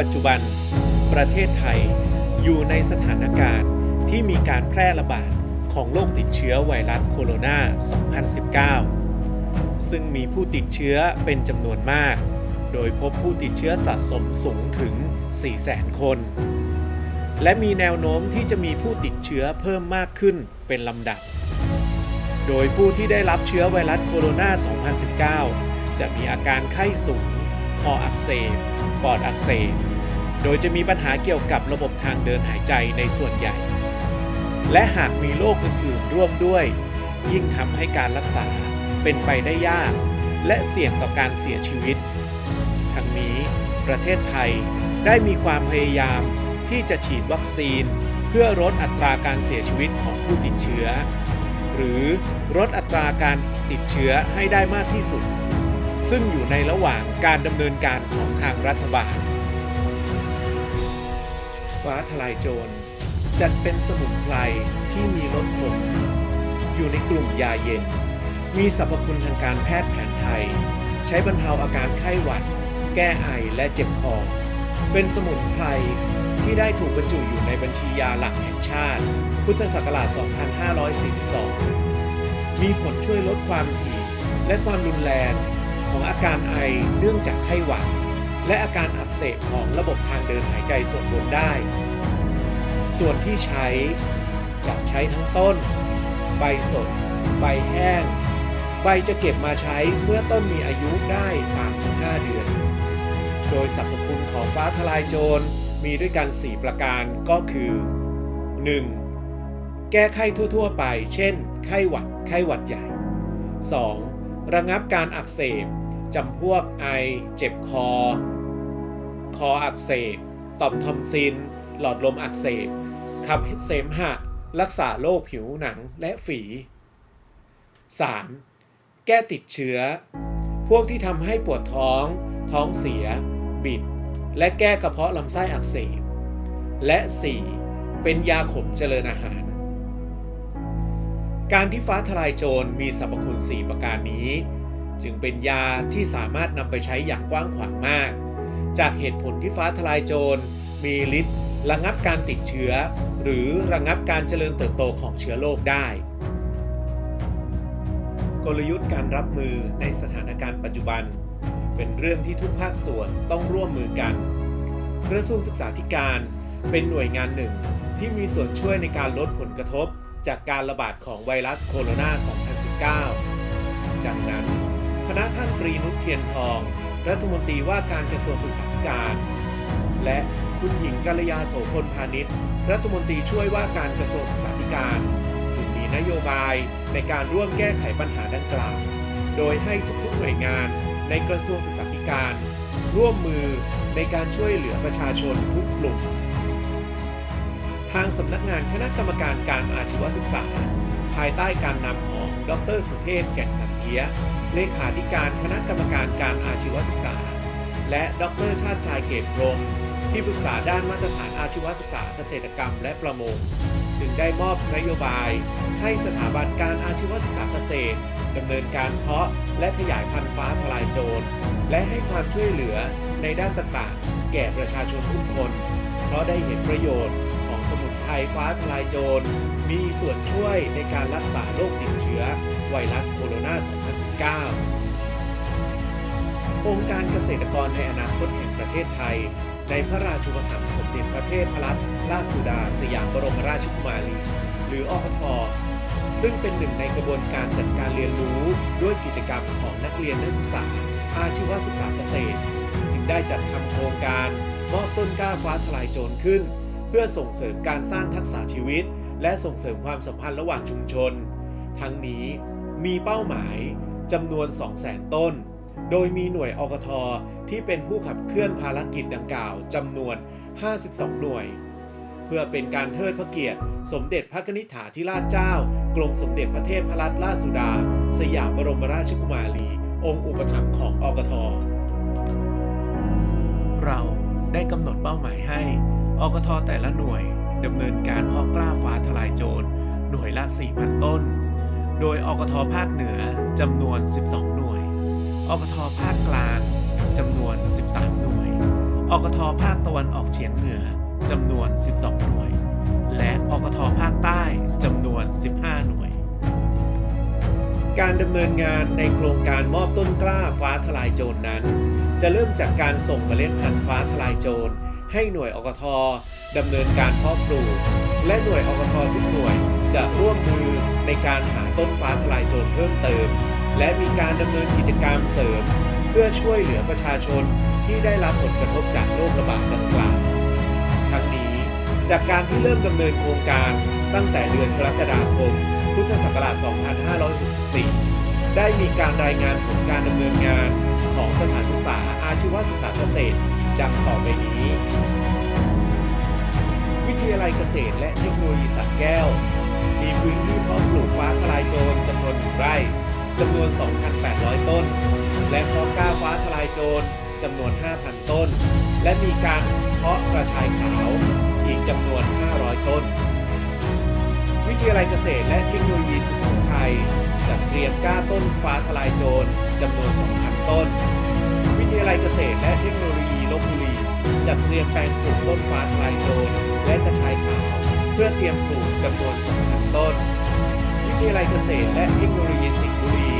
ปัจจุบัน ประเทศไทยอยู่ในสถานการณ์ที่มีการแพร่ระบาดของโรคติดเชื้อไวรัสโคโรนา 2019 ซึ่งมีผู้ติดเชื้อเป็นจำนวนมาก โดยพบผู้ติดเชื้อสะสมสูงถึง 400,000 คน และมีแนวโน้มที่จะมีผู้ติดเชื้อเพิ่มมากขึ้นเป็นลำดับ โดยผู้ที่ได้รับเชื้อไวรัสโคโรนา 2019 จะมีอาการไข้สูง คออักเสบ ปอดอักเสบ โดยจะมีปัญหาเกี่ยวกับระบบทางเดินหายใจในส่วนใหญ่ และหากมีโรคอื่นๆ ร่วมด้วย ยิ่งทำให้การรักษาเป็นไปได้ยาก และเสี่ยงต่อการเสียชีวิต ทั้งนี้ประเทศไทยได้มีความพยายามที่จะฉีดวัคซีน เพื่อลดอัตราการเสียชีวิตของผู้ติดเชื้อ หรือลดอัตราการติดเชื้อให้ได้มากที่สุด ซึ่งอยู่ในระหว่างการดำเนินการของทางรัฐบาล ฟ้าทลายโจร จัดเป็นสมุนไพรที่มีรสขม อยู่ในกลุ่มยาเย็น มีสรรพคุณทางการแพทย์แผนไทย ใช้บรรเทาอาการไข้หวัด แก้ไอและเจ็บคอ เป็นสมุนไพรที่ได้ถูกบรรจุอยู่ในบัญชียาหลักแห่งชาติ พุทธศักราช 2542 มีผลช่วยลดความถี่และความรุนแรงของอาการไอเนื่องจากไข้หวัด และอาการอักเสบของระบบทางเดินหายใจส่วนบนได้ ส่วนที่ใช้จะใช้ทั้งต้น ใบสด ใบแห้ง ใบจะเก็บมาใช้เมื่อต้นมีอายุได้ 3-5 เดือน โดยสรรพคุณของฟ้าทลายโจรมีด้วยกัน 4 ประการก็คือ 1. แก้ไข้ทั่ว ๆ ไป เช่น ไข้หวัด ไข้หวัดใหญ่ 2. ระงับการอักเสบ จำพวกไอ เจ็บคอ คออักเสบ ต่อมทอมซิน หลอดลมอักเสบ ขับเสมหะ รักษาโรคผิวหนังและฝี 3. แก้ติดเชื้อ พวกที่ทำให้ปวดท้อง ท้องเสีย บิด และแก้กระเพาะลำไส้อักเสบ และ 4. เป็นยาขมเจริญอาหาร การที่ฟ้าทลายโจรมีสรรพคุณ 4 ประการนี้ จึงเป็นยาที่สามารถนำไปใช้อย่างกว้างขวางมาก จากเหตุผลที่ฟ้าทลายโจร มีฤทธิ์ระงับการติดเชื้อ หรือระงับการเจริญเติบโตของเชื้อโรคได้ กลยุทธ์การรับมือในสถานการณ์ปัจจุบัน เป็นเรื่องที่ทุกภาคส่วนต้องร่วมมือกันกระทรวงศึกษาธิการ เป็นหน่วยงานหนึ่งที่มีส่วนช่วยในการลดผลกระทบจากการระบาดของไวรัสโคโรนา 2019 ดังนั้น คณะท่านตรีนุชเทียนทอง รัฐมนตรีว่าการกระทรวงศึกษาธิการ และคุณหญิงกัลยาโสพลพาณิชย์ รัฐมนตรีช่วยว่าการกระทรวงศึกษาธิการ จึงมีนโยบายในการร่วมแก้ไขปัญหาดังกล่าว โดยให้ทุกๆหน่วยงานในกระทรวงศึกษาธิการ ร่วมมือในการช่วยเหลือประชาชนทุกกลุ่มทางสำนักงานคณะกรรมการการอาชีวศึกษา ภายใต้การนำของดรสุเทพแก่นสันเทีย เลขาธิการคณะกรรมการการอาชีวศึกษา และดรชาติชายเกตพรหมที่ปรึกษาด้านมาตรฐานอาชีวศึกษาเกษตรกรรมและประมง จึงได้มอบนโยบาย ให้สถาบันการอาชีวศึกษาเกษตรดำเนินการเพาะและขยายพันธุ์ฟ้าทลายโจร และให้ความช่วยเหลือในด้านต่างๆ แก่ประชาชนทุกคน เพราะได้เห็นประโยชน์ สมุนไพรฟ้าทลายโจร มีส่วนช่วยในการรักษาโรคติดเชื้อ ไวรัสโคโรนา 2019 องค์การเกษตรกรในอนาคตแห่งประเทศไทย ในพระราชูปถัมภ์สมเด็จพระเทพรัตนราชสุดา สยามบรมราชกุมารี หรืออพทซึ่งเป็นหนึ่งในกระบวนการจัดการเรียนรู้ด้วยกิจกรรมของนักเรียนนักศึกษา อาชีวศึกษาเกษตร จึงได้จัดทำโครงการมอบต้นกล้าฟ้าทลายโจรขึ้น เพื่อส่งเสริมการสร้างทักษะชีวิต และส่งเสริมความสัมพันธ์ระหว่างชุมชน ทั้งนี้มีเป้าหมายจำนวน 200,000 ต้น โดยมีหน่วยอกทที่เป็นผู้ขับเคลื่อนภารกิจดังกล่าวจำนวน 52 หน่วย เพื่อเป็นการเทิดพระเกียรติ สมเด็จพระนิธิถาธิราชเจ้ากรมสมเด็จพระเทพรัตนราชสุดา สยามบรมราชกุมารี องค์อุปถัมภ์ของอกทเราได้กำหนดเป้าหมายให้ อกทแต่ละหน่วยดำเนินการเพาะกล้าฟ้าทลายโจรหน่วยละ 4,000 ต้น โดยอกทภาคเหนือจำนวน 12 หน่วย อกทภาคกลางจำนวน 13 หน่วย อกทภาคตะวันออกเฉียงเหนือจำนวน 12 หน่วย และอกทภาคใต้จำนวน 15 หน่วย การดำเนินงานในโครงการมอบต้นกล้าฟ้าทลายโจรนั้น จะเริ่มจากการส่งเมล็ดพันธุ์ฟ้าทลายโจร ให้หน่วยอกทดำเนินการเพาะปลูก และหน่วยอกททุกหน่วยจะร่วมมือในการหาต้นฟ้าทลายโจรเพิ่มเติม และมีการดำเนินกิจกรรมเสริม เพื่อช่วยเหลือประชาชนที่ได้รับผลกระทบจากโรคระบาดดังกล่าวทั้งนี้จากการที่เริ่มดำเนินโครงการตั้งแต่เดือนกรกฎาคม พุทธศักราช 2564 ได้มีการรายงานผลการดำเนินงานของสถานศึกษาอาชีวศึกษาเกษตร ดังต่อไปนี้ วิทยาลัยเกษตรและเทคโนโลยีสัตว์แก้ว มีพื้นที่เพาะปลูกฟ้าทลายโจรจำนวนหนึ่งไร่จำนวน 2,800 ต้น และเพาะกล้าฟ้าทลายโจรจำนวน 5,000 ต้น และมีการเพาะกระชายขาวอีกจำนวน 500 ต้น วิทยาลัยเกษตรและเทคโนโลยีสุโขทัยจัดเตรียมกล้าต้นฟ้าทลายโจรจำนวน 2,000 ต้น ลัยเกษตรและเทคโนโลยีลบบุรี จัดเตรียมแปลงปลูกต้นฟ้าทลายโจรและกระชายขาว เพื่อเตรียมปลูกจำนวน2,000ต้น วิทยาลัยเกษตรและเทคโนโลยีสิงห์บุรี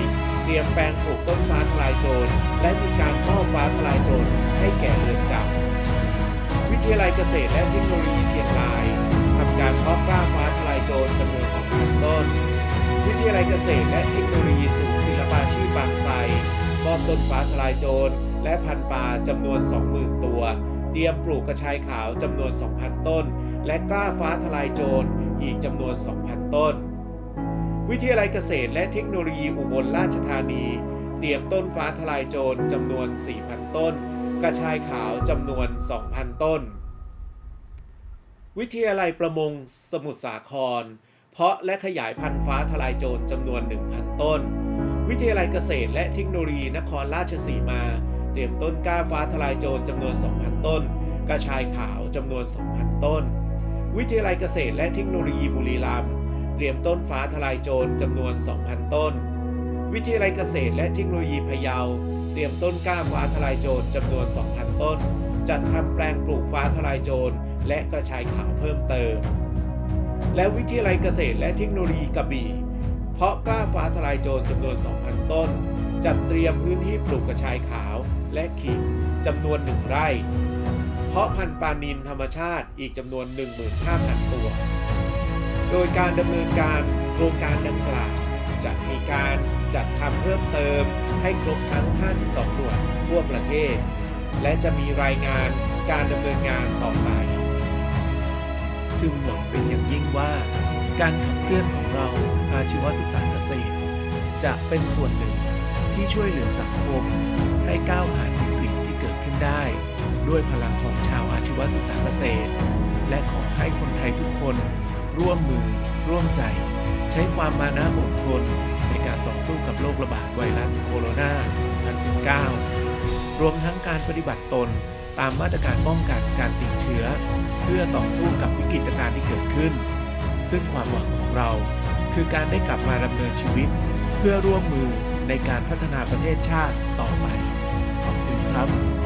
เตรียมแปลงปลูกต้นฟ้าทลายโจรและมีการมอบฟ้าทลายโจรให้แก่เรือนจำวิทยาลัยเกษตรและเทคโนโลยีเชียงรายทำการเพาะกล้าฟ้าทลายโจรจำนวน2,000ต้น วิทยาลัยเกษตรและเทคโนโลยีสูงศิลปาชีพบางไทรมอบต้นฟ้าทลายโจร และพันธุ์ปลาจำนวน 20,000 ตัว เตรียมปลูกกระชายขาวจำนวน 2,000 ต้น และกล้าฟ้าทลายโจรอีกจำนวน 2,000 ต้น วิทยาลัยเกษตรและเทคโนโลยีอุบลราชธานี เตรียมต้นฟ้าทลายโจรจำนวน 4,000 ต้น กระชายขาวจำนวน 2,000 ต้น วิทยาลัยประมงสมุทรสาคร เพาะและขยายพันธุ์ฟ้าทลายโจรจำนวน 1,000 ต้นวิทยาลัยเกษตรและเทคโนโลยีนครราชสีมา เตรียมต้นกล้าฟ้าทลายโจรจำนวน 2,000 ต้น กระชายขาวจำนวน 2,000 ต้น วิทยาลัยเกษตรและเทคโนโลยีบุรีรัมย์เตรียมต้นฟ้าทลายโจรจำนวน 2,000 ต้น วิทยาลัยเกษตรและเทคโนโลยีพะเยา เตรียมต้นกล้าฟ้าทลายโจรจำนวน 2,000 ต้น จัดทำแปลงปลูกฟ้าทลายโจรและกระชายขาวเพิ่มเติม และวิทยาลัยเกษตรและเทคโนโลยีกระบี่ เพาะกล้าฟ้าทลายโจรจำนวน 2,000 ต้นจัดเตรียมพื้นที่ปลูกกระชายขาว และขิงจำนวน1ไร่ เพาะพันธุ์ปลานินธรรมชาติอีกจำนวน 15,000 ตัว โดยการดำเนินการโครงการดังกล่าวจะมีการจัดทำเพิ่มเติมให้ครบทั้ง 52 หน่วยทั่วประเทศ และจะมีรายงานการดำเนินงานต่อไป จึงหวังเป็นอย่างยิ่งว่า การขับเคลื่อนของเราอาชีวศึกษาเกษตร จะเป็นส่วนหนึ่ง ที่ช่วยเหลือสังคม ให้ก้าวผ่านวิกฤตที่เกิดขึ้นได้ ด้วยพลังของชาวอาชีวศึกษาเกษตร และขอให้คนไทยทุกคน ร่วมมือ ร่วมใจ ใช้ความมานะอดทน ในการต่อสู้กับโรคระบาดไวรัสโคโรนา 2019 รวมทั้งการปฏิบัติตนตามมาตรการป้องกันการติดเชื้อ เพื่อต่อสู้กับวิกฤตการณ์ที่เกิดขึ้น ซึ่งความหวังของเรา คือการได้กลับมาดำเนินชีวิต เพื่อร่วมมือ ในการพัฒนาประเทศชาติต่อไป ขอบคุณครับ